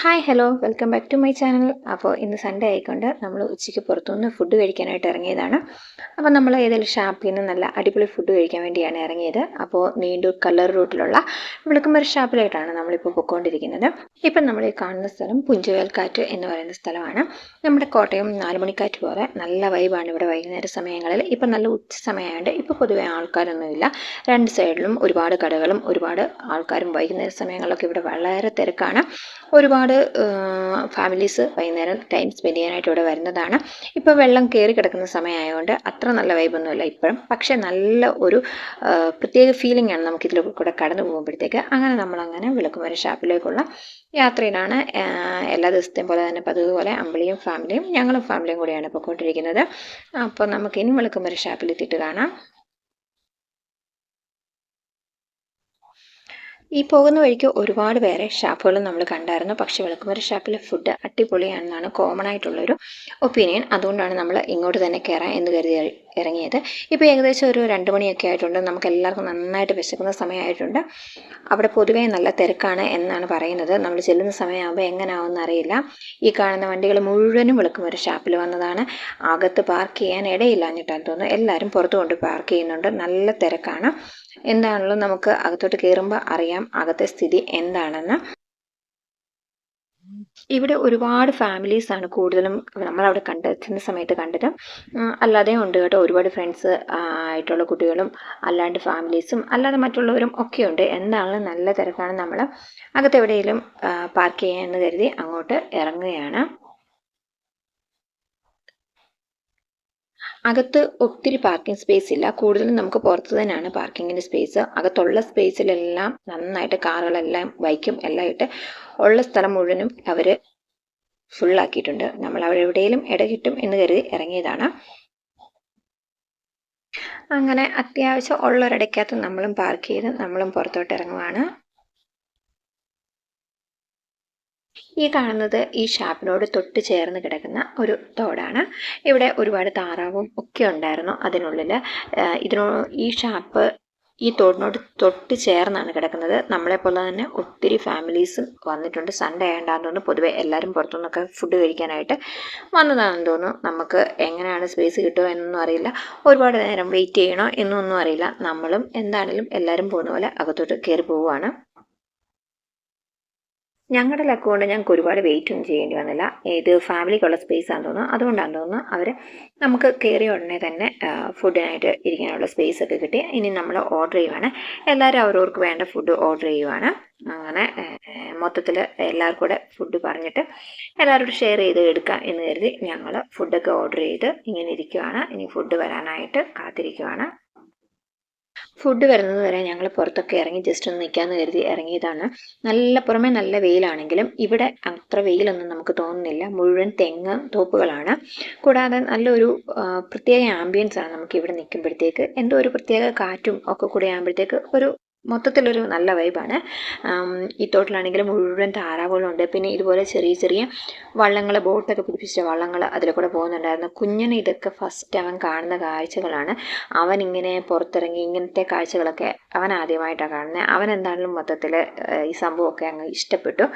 Hi hello welcome back to my channel അപ്പോൾ ഇന്ന് Sunday ആയിക്കൊണ്ട് നമ്മൾ ഉച്ചയ്ക്ക് പുറത്തുനിന്ന് ഫുഡ് കഴിക്കാനായിട്ട് ഇറങ്ങിയതാണ്. അപ്പോൾ നമ്മൾ ഏതെങ്കിലും ഷാപ്പിൽ നിന്ന് നല്ല അടിപൊളി ഫുഡ് കഴിക്കാൻ വേണ്ടിയാണ് ഇറങ്ങിയത്. അപ്പോൾ നീണ്ടൂർ കല്ലർ റൂട്ടിലുള്ള വിളക്കുമര ഷാപ്പിലായിട്ടാണ് നമ്മളിപ്പോൾ പൊയ്ക്കൊണ്ടിരിക്കുന്നത് ഇപ്പം നമ്മൾ ഈ കാണുന്ന സ്ഥലം പുഞ്ചവേൽക്കാറ്റ് എന്ന് പറയുന്ന സ്ഥലമാണ്. നമ്മുടെ കോട്ടയം നാലുമണിക്കാറ്റ് പോലെ നല്ല വൈബാണ് ഇവിടെ വൈകുന്നേര സമയങ്ങളിൽ. ഇപ്പം നല്ല ഉച്ച സമയമായതുകൊണ്ട് ഇപ്പോൾ പൊതുവെ ആൾക്കാരൊന്നുമില്ല. രണ്ട് സൈഡിലും ഒരുപാട് കടകളും ഒരുപാട് ആൾക്കാരും വൈകുന്നേര സമയങ്ങളിലൊക്കെ ഇവിടെ വളരെ തിരക്കാണ്. ഒരുപാട് ഫാമിലീസ് വൈകുന്നേരം ടൈം സ്പെൻഡ് ചെയ്യാനായിട്ട് ഇവിടെ വരുന്നതാണ്. ഇപ്പോൾ വെള്ളം കയറി കിടക്കുന്ന സമയമായതുകൊണ്ട് അത്ര നല്ല വൈബൊന്നുമില്ല ഇപ്പോഴും. പക്ഷേ നല്ല ഒരു പ്രത്യേക ഫീലിംഗ് ആണ് നമുക്കിതിൽ കൂടെ കടന്നു പോകുമ്പോഴത്തേക്ക്. അങ്ങനെ നമ്മളങ്ങനെ വിളക്കുമര ഷാപ്പിലേക്കുള്ള യാത്രയിലാണ് എല്ലാ ദിവസത്തെയും പോലെ തന്നെ പതിവ് പോലെ അമ്പിളിയും ഫാമിലിയും ഞങ്ങളും ഫാമിലിയും കൂടിയാണ് കൊണ്ടിരിക്കുന്നത് അപ്പോൾ നമുക്ക് ഇനി വിളക്കുമര ഷാപ്പിലെത്തിയിട്ട് കാണാം. ഈ പോകുന്ന വഴിക്ക് ഒരുപാട് പേരെ ഷാപ്പുകൾ നമ്മൾ കണ്ടായിരുന്നു. പക്ഷേ വിളക്കുമര ഷാപ്പിലെ ഫുഡ് അടിപൊളിയാണെന്നാണ് കോമൺ ആയിട്ടുള്ളൊരു ഒപ്പീനിയൻ അതുകൊണ്ടാണ് നമ്മൾ ഇങ്ങോട്ട് തന്നെ കയറാം എന്ന് കരുതി ഇറങ്ങിയത്. ഇപ്പോൾ ഏകദേശം ഒരു രണ്ട് മണിയൊക്കെ ആയിട്ടുണ്ട്. നമുക്ക് എല്ലാവർക്കും നന്നായിട്ട് വിശക്കുന്ന സമയമായിട്ടുണ്ട്. അവിടെ പൊതുവേ നല്ല തിരക്കാണ് എന്നാണ് പറയുന്നത്. നമ്മൾ ചെല്ലുന്ന സമയമാകുമ്പോൾ എങ്ങനെയാവുമെന്ന് അറിയില്ല. ഈ കാണുന്ന വണ്ടികൾ മുഴുവനും ഒരു ഷാപ്പിൽ വന്നതാണ്. അകത്ത് പാർക്ക് ചെയ്യാൻ ഇടയില്ലാഞ്ഞിട്ടാണ് തോന്നുന്നു എല്ലാവരും പുറത്തു കൊണ്ട് പാർക്ക് ചെയ്യുന്നുണ്ട്. നല്ല തിരക്കാണ്. എന്താണല്ലോ നമുക്ക് അകത്തോട്ട് കയറുമ്പോൾ അറിയാം. അകത്തെ സ്ഥിതി എന്താണെന്ന്. ഇവിടെ ഒരുപാട് ഫാമിലീസ് ആണ് കൂടുതലും നമ്മളവിടെ കണ്ടെത്തുന്ന സമയത്ത് കണ്ടത് അല്ലാതെ ഉണ്ട് കേട്ടോ. ഒരുപാട് ഫ്രണ്ട്സ് ആയിട്ടുള്ള കുട്ടികളും അല്ലാണ്ട് ഫാമിലീസും അല്ലാതെ മറ്റുള്ളവരും ഒക്കെ ഉണ്ട്. എന്താണെങ്കിലും നല്ല തിരക്കാണ്. നമ്മൾ അകത്തെവിടെയെങ്കിലും പാർക്ക് ചെയ്യാമെന്ന് കരുതി അങ്ങോട്ട് ഇറങ്ങുകയാണ്. അകത്ത് ഒത്തിരി പാർക്കിംഗ് സ്പേസ് ഇല്ല. കൂടുതലും നമുക്ക് പുറത്ത് തന്നെയാണ് പാർക്കിങ്ങിന്റെ സ്പേസ് അകത്തുള്ള സ്പേസിലെല്ലാം നന്നായിട്ട് കാറുകളെല്ലാം ബൈക്കും എല്ലാം ഇട്ട് ഉള്ള സ്ഥലം മുഴുവനും അവർ ഫുള്ളാക്കിയിട്ടുണ്ട് നമ്മൾ അവിടെ ഇട കിട്ടും എന്ന് കരുതി ഇറങ്ങിയതാണ്. അങ്ങനെ അത്യാവശ്യം ഉള്ളൊരിടയ്ക്കകത്ത് നമ്മളും പാർക്ക് ചെയ്ത് നമ്മളും പുറത്തോട്ട് ഇറങ്ങുവാണ്. ഈ കാണുന്നത് ഈ ഷാപ്പിനോട് തൊട്ട് ചേർന്ന് കിടക്കുന്ന ഒരു തോടാണ്. ഇവിടെ ഒരുപാട് താറാവും ഒക്കെ ഉണ്ടായിരുന്നു അതിനുള്ളിൽ. ഇതിനോ ഈ ഷാപ്പ് ഈ തോടിനോട് തൊട്ട് ചേർന്നാണ് കിടക്കുന്നത്. നമ്മളെപ്പോലെ തന്നെ ഒത്തിരി ഫാമിലീസ് വന്നിട്ടുണ്ട്. സൺഡേ ആയതുകൊണ്ട് തോന്നുന്നു പൊതുവേ എല്ലാവരും പുറത്തുനിന്നൊക്കെ ഫുഡ് കഴിക്കാനായിട്ട് വന്നതാണെന്ന് തോന്നുന്നു. നമുക്ക് എങ്ങനെയാണ് സ്പേസ് കിട്ടുമോ എന്നൊന്നും അറിയില്ല. ഒരുപാട് നേരം വെയിറ്റ് ചെയ്യണോ എന്നൊന്നും അറിയില്ല. നമ്മളും എന്താണെങ്കിലും എല്ലാവരും പോകുന്ന പോലെ അകത്തോട്ട് കയറി പോവുകയാണ്. ഞങ്ങളുടെ ലക്ക് കൊണ്ട് ഞങ്ങൾക്ക് ഒരുപാട് വെയിറ്റ് ഒന്നും ചെയ്യേണ്ടി വന്നില്ല. ഇത് ഫാമിലിക്കുള്ള സ്പേസ് ആണെന്ന് തോന്നുന്നു. അതുകൊണ്ടാണെന്ന് തോന്നുന്നു അവർ നമുക്ക് കയറിയ ഉടനെ തന്നെ ഫുഡിനായിട്ട് ഇരിക്കാനുള്ള സ്പേസ് ഒക്കെ കിട്ടി. ഇനി നമ്മൾ ഓർഡർ ചെയ്യുവാണ്. എല്ലാവരും അവരവർക്ക് വേണ്ട ഫുഡ് ഓർഡർ ചെയ്യുവാണ്. അങ്ങനെ മൊത്തത്തിൽ എല്ലാവർക്കും കൂടെ ഫുഡ് പറഞ്ഞിട്ട് എല്ലാവരും ഷെയർ ചെയ്ത് എടുക്കാം എന്ന് കരുതി ഞങ്ങൾ ഫുഡൊക്കെ ഓർഡർ ചെയ്ത് ഇങ്ങനെ ഇരിക്കുവാണ്. ഇനി ഫുഡ് വരാനായിട്ട് കാത്തിരിക്കുവാണ്. ഫുഡ് വരുന്നത് വരെ ഞങ്ങൾ പുറത്തൊക്കെ ഇറങ്ങി ജസ്റ്റ് ഒന്ന് നിൽക്കാമെന്ന് കരുതി ഇറങ്ങിയതാണ്. നല്ല പുറമെ നല്ല വെയിലാണെങ്കിലും ഇവിടെ അത്ര വെയിലൊന്നും നമുക്ക് തോന്നുന്നില്ല. മുഴുവൻ തെങ്ങ് തോപ്പുകളാണ്. കൂടാതെ നല്ലൊരു പ്രത്യേക ആംബിയൻസ് ആണ് നമുക്ക് ഇവിടെ നിൽക്കുമ്പോഴത്തേക്ക് എന്തോ ഒരു പ്രത്യേക കാറ്റും ഒക്കെ കൂടെ ആകുമ്പോഴത്തേക്ക് ഒരു മൊത്തത്തിലൊരു നല്ല വൈബാണ് ഈ തോട്ടിലാണെങ്കിൽ മുഴുവൻ താറാവുകളുണ്ട്. പിന്നെ ഇതുപോലെ ചെറിയ ചെറിയ വള്ളങ്ങൾ ബോട്ടൊക്കെ പിടിപ്പിച്ച വള്ളങ്ങൾ അതിൽ കൂടെ പോകുന്നുണ്ടായിരുന്നു. കുഞ്ഞിന് ഇതൊക്കെ ഫസ്റ്റ് അവൻ കാണുന്ന കാഴ്ചകളാണ്. അവൻ ഇങ്ങനെ പുറത്തിറങ്ങി ഇങ്ങനത്തെ കാഴ്ചകളൊക്കെ അവൻ ആദ്യമായിട്ടാണ് കാണുന്നത് അവൻ എന്താണെങ്കിലും മൊത്തത്തിൽ ഈ സംഭവമൊക്കെ അങ്ങ് ഇഷ്ടപ്പെട്ടു.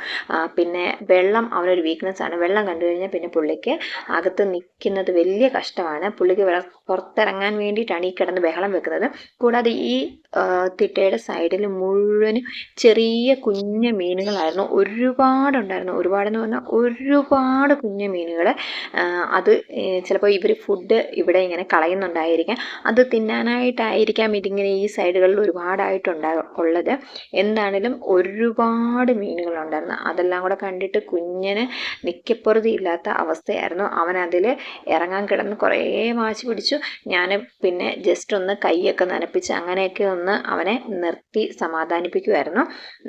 പിന്നെ വെള്ളം അവനൊരു വീക്ക്നെസ് ആണ്. വെള്ളം കണ്ടു കഴിഞ്ഞാൽ പിന്നെ പുള്ളിക്ക് അകത്ത് നിൽക്കുന്നത് വലിയ കഷ്ടമാണ്. പുള്ളിക്ക് പുറത്തിറങ്ങാൻ വേണ്ടിയിട്ടാണ് ഈ കിടന്ന് ബഹളം വെക്കുന്നത്. കൂടാതെ ഈ തിട്ടയുടെ തിട്ടയുടെ സൈഡിൽ മുഴുവനും ചെറിയ കുഞ്ഞു മീനുകളായിരുന്നു. ഒരുപാടുണ്ടായിരുന്നു. ഒരുപാടെന്ന് പറഞ്ഞാൽ ഒരുപാട് കുഞ്ഞു മീനുകൾ അത് ചിലപ്പോൾ ഇവർ ഫുഡ് ഇവിടെ ഇങ്ങനെ കളയുന്നുണ്ടായിരിക്കാം. അത് തിന്നാനായിട്ടായിരിക്കാം ഇതിങ്ങനെ ഈ സൈഡുകളിൽ ഒരുപാടായിട്ടുണ്ടാ ഉള്ളത്. എന്താണേലും ഒരുപാട് മീനുകളുണ്ടായിരുന്നു. അതെല്ലാം കൂടെ കണ്ടിട്ട് കുഞ്ഞിന് നിൽക്കപ്പുറതി ഇല്ലാത്ത അവസ്ഥയായിരുന്നു. അവൻ ഇറങ്ങാൻ കിടന്ന് കുറേ വാശി പിടിച്ചു. ഞാൻ പിന്നെ ജസ്റ്റ് ഒന്ന് കൈയൊക്കെ നനപ്പിച്ച് അങ്ങനെയൊക്കെ ഒന്ന് അവനെ നിർത്തി സമാധാനിപ്പിക്കുമായിരുന്നു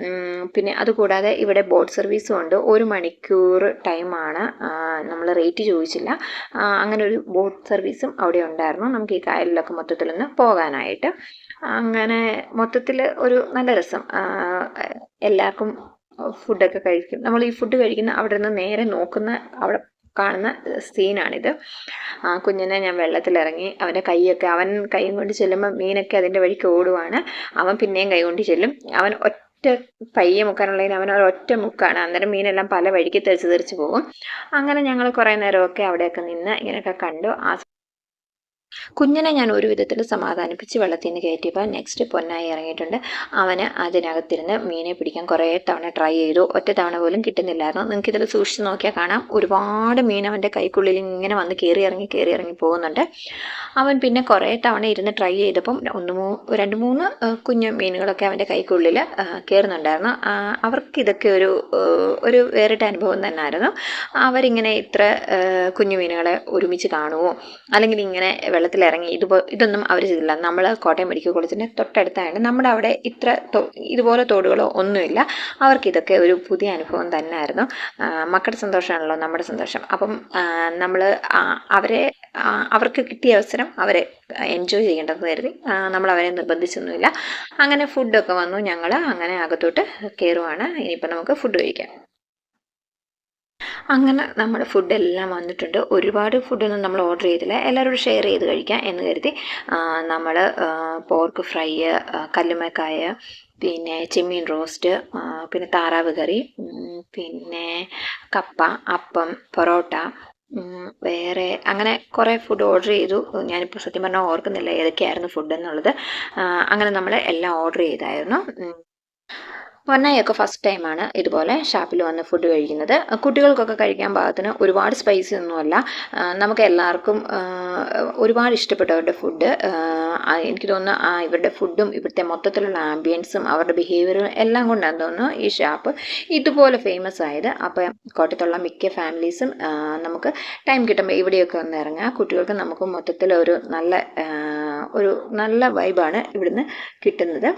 ഉം, പിന്നെ അതുകൂടാതെ ഇവിടെ ബോട്ട് സർവീസും ഉണ്ട്. ഒരു മണിക്കൂർ ടൈമാണ് നമ്മൾ റേറ്റ് ചോദിച്ചില്ല. അങ്ങനെ ഒരു ബോട്ട് സർവീസും അവിടെ ഉണ്ടായിരുന്നു. നമുക്ക് ഈ കായലിലൊക്കെ മൊത്തത്തിലൊന്ന് പോകാനായിട്ട്. അങ്ങനെ മൊത്തത്തിൽ ഒരു നല്ല രസം. എല്ലാവർക്കും ഫുഡൊക്കെ കഴിക്കും. നമ്മൾ ഈ ഫുഡ് കഴിക്കുന്ന അവിടെ നിന്ന് നേരെ നോക്കുന്ന അവിടെ കാണുന്ന സീനാണിത്. ആ കുഞ്ഞിനെ ഞാൻ വെള്ളത്തിലിറങ്ങി അവന്റെ കൈയൊക്കെ അവൻ കൈയും കൊണ്ട് ചെല്ലുമ്പോൾ മീനൊക്കെ അതിന്റെ വഴിക്ക് ഓടുവാണ്. അവൻ പിന്നെയും കൈ കൊണ്ട് ചെല്ലും. അവൻ ഒറ്റ പയ്യെ മുക്കാനുള്ളതിന് അവൻ ഒരൊറ്റ മുക്കാണ്. അന്നേരം മീനെല്ലാം പല വഴിക്ക് തെറിച്ച് തെറിച്ച് പോകും. അങ്ങനെ ഞങ്ങൾ കുറേ നേരമൊക്കെ അവിടെയൊക്കെ നിന്ന് ഇങ്ങനെയൊക്കെ കണ്ടു. ആ കുഞ്ഞിനെ ഞാൻ ഒരു വിധത്തിൽ സമാധാനിപ്പിച്ച് വെള്ളത്തിൽ നിന്ന് കയറ്റിയപ്പോൾ നെക്സ്റ്റ് പൊന്നായി ഇറങ്ങിയിട്ടുണ്ട്. അവന് അതിനകത്തിരുന്ന് മീനെ പിടിക്കാൻ കുറേ തവണ ട്രൈ ചെയ്തു. ഒറ്റ തവണ പോലും കിട്ടുന്നില്ലായിരുന്നു. നിങ്ങൾക്ക് ഇതിൽ സൂക്ഷിച്ച് നോക്കിയാൽ കാണാം. ഒരുപാട് മീൻ അവന്റെ കൈക്കുള്ളിൽ ഇങ്ങനെ വന്ന് കയറി ഇറങ്ങി കയറി ഇറങ്ങി പോകുന്നുണ്ട്. അവൻ പിന്നെ കുറേ തവണ ഇരുന്ന് ട്രൈ ചെയ്തപ്പം ഒന്ന് മൂ രണ്ട് മൂന്ന് കുഞ്ഞു മീനുകളൊക്കെ അവന്റെ കൈക്കുള്ളിൽ കയറുന്നുണ്ടായിരുന്നു അവർക്ക് ഇതൊക്കെ ഒരു ഒരു വേറിട്ട അനുഭവം തന്നെയായിരുന്നു അവരിങ്ങനെ ഇത്ര കുഞ്ഞു മീനുകളെ ഒരുമിച്ച് കാണുമോ അല്ലെങ്കിൽ ഇങ്ങനെ വെള്ളത്തിലിറങ്ങി ഇതുപോ ഇതൊന്നും അവർ ചെയ്തില്ല. നമ്മൾ കോട്ടയം മെഡിക്കൽ കോളേജിന്റെ തൊട്ടടുത്തായത് നമ്മുടെ അവിടെ ഇത്ര ഇതുപോലെ തോടുകളോ ഒന്നുമില്ല. അവർക്ക് ഇതൊക്കെ ഒരു പുതിയ അനുഭവം തന്നെയായിരുന്നു മക്കളുടെ സന്തോഷമാണല്ലോ നമ്മുടെ സന്തോഷം. അപ്പം നമ്മൾ അവരെ അവർക്ക് കിട്ടിയ അവസരം അവരെ എൻജോയ് ചെയ്യേണ്ടതെന്ന് കരുതി നമ്മൾ അവരെ നിർബന്ധിച്ചൊന്നുമില്ല. അങ്ങനെ ഫുഡൊക്കെ വന്നു. ഞങ്ങൾ അങ്ങനെ അകത്തോട്ട് കയറുവാണ് ഇനിയിപ്പോൾ നമുക്ക് ഫുഡ് കഴിക്കാം. അങ്ങനെ നമ്മുടെ ഫുഡെല്ലാം വന്നിട്ടുണ്ട്. ഒരുപാട് ഫുഡൊന്നും നമ്മൾ ഓർഡർ ചെയ്തില്ല. എല്ലാവരോടും ഷെയർ ചെയ്ത് കഴിക്കാം എന്ന് കരുതി. നമ്മൾ പോർക്ക് ഫ്രൈ കല്ലുമേക്കായ പിന്നെ ചെമ്മീൻ റോസ്റ്റ് പിന്നെ താറാവ് കറി പിന്നെ കപ്പ അപ്പം പൊറോട്ട വേറെ അങ്ങനെ കുറേ ഫുഡ് ഓർഡർ ചെയ്തു. ഞാനിപ്പോൾ സത്യം പറഞ്ഞാൽ ഓർക്കുന്നില്ല ഏതൊക്കെയായിരുന്നു ഫുഡ് എന്നുള്ളത്. അങ്ങനെ നമ്മൾ എല്ലാം ഓർഡർ ചെയ്തായിരുന്നു. പൊന്നായൊക്കെ ഫസ്റ്റ് ടൈമാണ് ഇതുപോലെ ഷാപ്പിൽ വന്ന് ഫുഡ് കഴിക്കുന്നത്. കുട്ടികൾക്കൊക്കെ കഴിക്കാൻ പാകത്തിന് ഒരുപാട് സ്പൈസി ഒന്നുമല്ല നമുക്ക് എല്ലാവർക്കും ഒരുപാട് ഇഷ്ടപ്പെട്ടവരുടെ ഫുഡ് എനിക്ക് തോന്നുന്നു ആ ഇവരുടെ ഫുഡും ഇവിടുത്തെ മൊത്തത്തിലുള്ള ആംബിയൻസും അവരുടെ ബിഹേവിയറും എല്ലാം കൊണ്ടാണ് തോന്നുന്നു ഈ ഷാപ്പ് ഇതുപോലെ ഫേമസ് ആയത്. അപ്പം കോട്ടയത്തുള്ള മിക്ക ഫാമിലീസും നമുക്ക് ടൈം കിട്ടുമ്പോൾ ഇവിടെയൊക്കെ ഒന്ന് ഇറങ്ങുക കുട്ടികൾക്ക് നമുക്ക് മൊത്തത്തിൽ ഒരു നല്ല ഒരു നല്ല വൈബാണ് ഇവിടുന്ന് കിട്ടുന്നത്.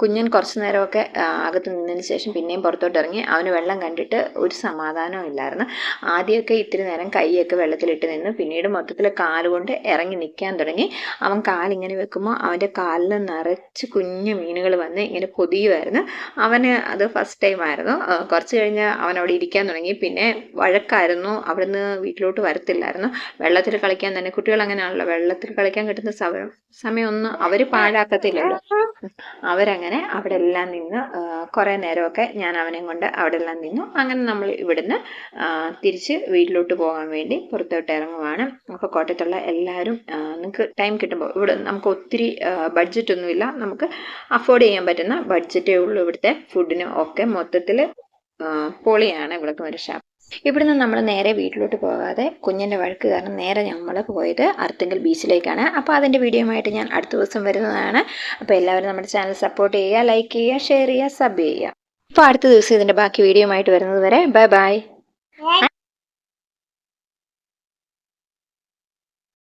കുഞ്ഞൻ കുറച്ച് നേരമൊക്കെ അകത്ത് നിന്നതിന് ശേഷം പിന്നെയും പുറത്തോട്ട് ഇറങ്ങി അവന് വെള്ളം കണ്ടിട്ട് ഒരു സമാധാനവും ഇല്ലായിരുന്നു. ആദ്യമൊക്കെ ഇത്തിരി നേരം കൈയൊക്കെ വെള്ളത്തിലിട്ട് നിന്ന് പിന്നീട് മൊത്തത്തിൽ കാലുകൊണ്ട് ഇറങ്ങി നിൽക്കാൻ തുടങ്ങി. അവൻ കാലിങ്ങനെ വെക്കുമ്പോൾ അവന്റെ കാലിൽ നിറച്ച് കുഞ്ഞു മീനുകൾ വന്ന് ഇങ്ങനെ പൊതിയുമായിരുന്നു. അവന് അത് ഫസ്റ്റ് ടൈം ആയിരുന്നു. കുറച്ച് കഴിഞ്ഞ് അവൻ അവിടെ ഇരിക്കാൻ തുടങ്ങി. പിന്നെ വഴക്കായിരുന്നു. അവിടുന്ന് വീട്ടിലോട്ട് വരത്തില്ലായിരുന്നു. വെള്ളത്തിൽ കളിക്കാൻ തന്നെ കുട്ടികൾ അങ്ങനെയാണല്ലോ. വെള്ളത്തിൽ കളിക്കാൻ കിട്ടുന്ന സമയം സമയമൊന്നും അവർ പാഴാക്കത്തില്ലല്ലോ. അവരങ്ങനെ അവിടെ എല്ലാം നിന്ന് കുറേ നേരമൊക്കെ ഞാൻ അവനെയും കൊണ്ട് അവിടെ എല്ലാം നിന്നു. അങ്ങനെ നമ്മൾ ഇവിടുന്ന് തിരിച്ച് വീട്ടിലോട്ട് പോകാൻ വേണ്ടി പുറത്തോട്ട് ഇറങ്ങുവാണ്. അപ്പോൾ കോട്ടയത്തുള്ള എല്ലാവരും നിങ്ങൾക്ക് ടൈം കിട്ടുമ്പോൾ ഇവിടെ നമുക്ക് ഒത്തിരി ബഡ്ജറ്റ് ഒന്നുമില്ല. നമുക്ക് അഫോർഡ് ചെയ്യാൻ പറ്റുന്ന ബഡ്ജറ്റേ ഉള്ളൂ ഇവിടുത്തെ ഫുഡിന് ഒക്കെ മൊത്തത്തിൽ പൊളിയാണ് ഇവിടുത്തെ ഒരു ഷാപ്പ് ഇവിടുന്ന് നമ്മൾ നേരെ വീട്ടിലോട്ട് പോകാതെ കുഞ്ഞിന്റെ വഴക്ക് കാരണം നേരെ നമ്മൾ പോയത് അർത്തിങ്കൽ ബീച്ചിലേക്കാണ്. അപ്പോൾ അതിന്റെ വീഡിയോയുമായിട്ട് ഞാൻ അടുത്ത ദിവസം വരുന്നതാണ്. അപ്പോൾ എല്ലാവരും നമ്മുടെ ചാനൽ സപ്പോർട്ട് ചെയ്യുക ലൈക്ക് ചെയ്യുക ഷെയർ ചെയ്യുക സബ് ചെയ്യുക. അപ്പോൾ അടുത്ത ദിവസം ഇതിന്റെ ബാക്കി വീഡിയോയുമായിട്ട് വരുന്നത് വരെ ബൈ ബൈ.